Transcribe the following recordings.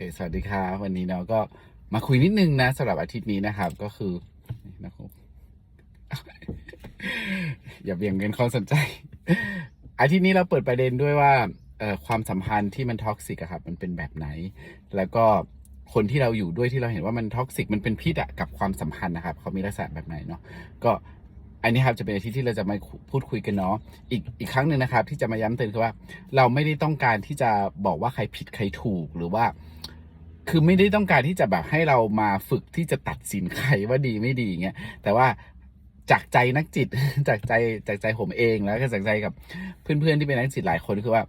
คสวัสดีครับวันนี้เราก็มาคุยนิดนึงนะสำหรับอาทิตย์นี้นะครับ ก็คือนะครับอย่าเบี่ยงเบนความสนใจ อาทิตย์นี้เราเปิดประเด็นด้วยว่าเอ่อความสัมพันธ์ที่มันท็อกซิกอะครับ มันเป็นแบบไหน แล้วก็คนที่เราอยู่ด้วยที่เราเห็นว่ามันท็อกซิกมันเป็นพิษอะกับความสัมพันธ์นะครับเขามีลักษณะแบบไหนเนาะก็อันนี้ครับจะเป็นอาทิตย์ที่เราจะมาพูดคุยกันเนาะอีกอีกครั้งหนึ่งนะครับ ที่จะมาย้ำเตือนคือว่า เราไม่ได้ต้องการที่จะบอกว่าใครผิดใครถูกหรือว่า คือไม่ได้ต้องการที่จะแบบให้เรามาฝึกที่จะตัดสินใครว่าดีไม่ดีอย่างเงี้ยแต่ว่าจากใจนักจิตจากใจจากใจผมเองแล้วก็จากใจกับเพื่อนๆที่เป็นนักจิตหลายคนคือว่า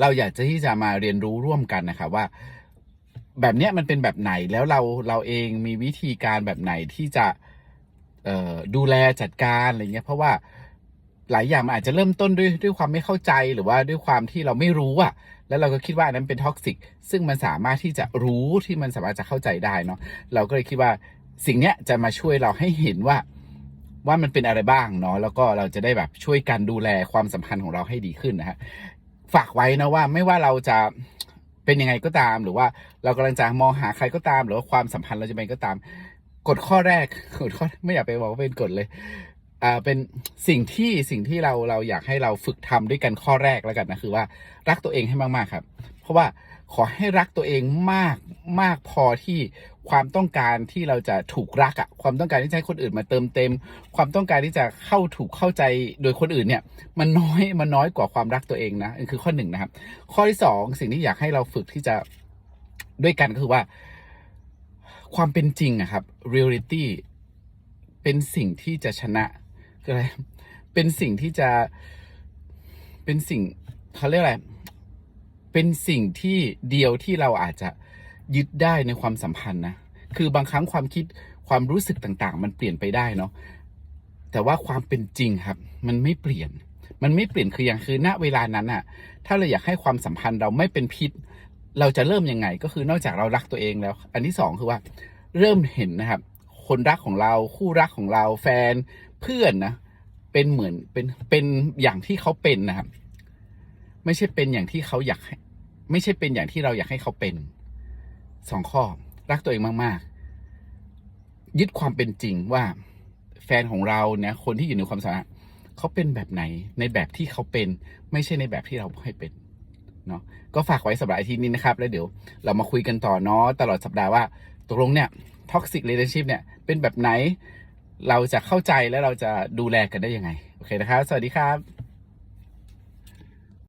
เราอยากจะที่จะมาเรียนรู้ร่วมกันนะครับว่า แบบเนี้ยมันเป็นแบบไหนแล้วเราเราเองมีวิธีการแบบไหนที่จะดูแลจัดการอะไรเงี้ยเพราะว่าหลายอย่างมันอาจจะเริ่มต้นด้วยด้วยความไม่เข้าใจหรือว่าด้วยความที่เราไม่รู้อะ แล้วเราก็คิดว่านนั้นเป็นท็อกซิกซึ่งมันสามารถที่จะรู้ที่มันสามารถจะเข้าใจได้เนาะเราก็เลยคิดว่าสิ่งเนี้ยจะมาช่วยเราให้เห็นว่าว่ามันเป็นอะไรบ้างเนาะแล้วก็เราจะได้แบบช่วยกันดูแลความสัมพันธ์ของเราให้ดีขึ้นนะฮะฝากไว้นะว่าไม่ว่าเราจะเป็นยังไงก็ตาม หรือว่าเรากำลังจะมองหาใครก็ตาม หรือว่าความสัมพันธ์เราจะเป็นก็ตามกฎข้อแรกกฎข้อไม่อยากไปบอกว่าเป็นกฎเลย อ่าเป็นสิ่งที่สิ่งที่เราเราอยากให้เราฝึกทำด้วยกันข้อแรกแล้วกันนะคือว่ารักตัวเองให้มากๆครับ เพราะว่าขอให้รักตัวเองมากมากพอที่ความต้องการที่เราจะถูกรักอะความต้องการที่จะให้คนอื่นมาเติมเต็ม ความต้องการที่จะเข้าถูกเข้าใจโดยคนอื่นเนี่ย มันน้อยมันน้อยกว่าความรักตัวเองนะอันคือข้อหนึ่งนะครับ ข้อที่สองสิ่งที่อยากให้เราฝึกที่จะด้วยกันก็คือว่า ความเป็นจริงอะครับ reality เป็นสิ่งที่จะชนะ คืออะไร เป็นสิ่งที่จะ เป็นสิ่งเขาเรียกอะไร เป็นสิ่งที่เดียวที่เราอาจจะยึดได้ในความสัมพันธ์นะ คือบางครั้งความคิดความรู้สึกต่างๆ มันเปลี่ยนไปได้เนาะ แต่ว่าความเป็นจริงครับ มันไม่เปลี่ยน มันไม่เปลี่ยนคืออย่างคือ ณ เวลานั้นอะถ้าเราอยากให้ความสัมพันธ์เราไม่เป็นพิษ เราจะเริ่มยังไง ก็คือนอกจากเรารักตัวเองแล้ว อันที่สองคือว่า เริ่มเห็นนะครับ คนรักของเรา คู่รักของเราแฟนเพื่อนนะเป็นเหมือนเป็นเป็นอย่างที่เขาเป็นนะครับ ไม่ใช่เป็นอย่างที่เขาอยากให้ไม่ใช่เป็นอย่างที่เราอยากให้เขาเป็นสองข้อ รักตัวเองมากๆ ยึดความเป็นจริงว่าแฟนของเราเนี่ยคนที่อยู่ในความสัมพันธ์เขาเป็นแบบไหนในแบบที่เขาเป็น ไม่ใช่ในแบบที่เราให้เป็นเนาะก็ฝากไว้สำหรับอาทิตย์นี้นะครับ แล้วเดี๋ยวเรามาคุยกันต่อเนาะตลอดสัปดาห์ว่าตกลงเนี่ย ท็อกซิกเ a t i o n s h i p เนี่ยเป็นแบบไหน เราจะเข้าใจและเราจะดูแลกันได้ยังไง โอเคนะครับ สวัสดีครับ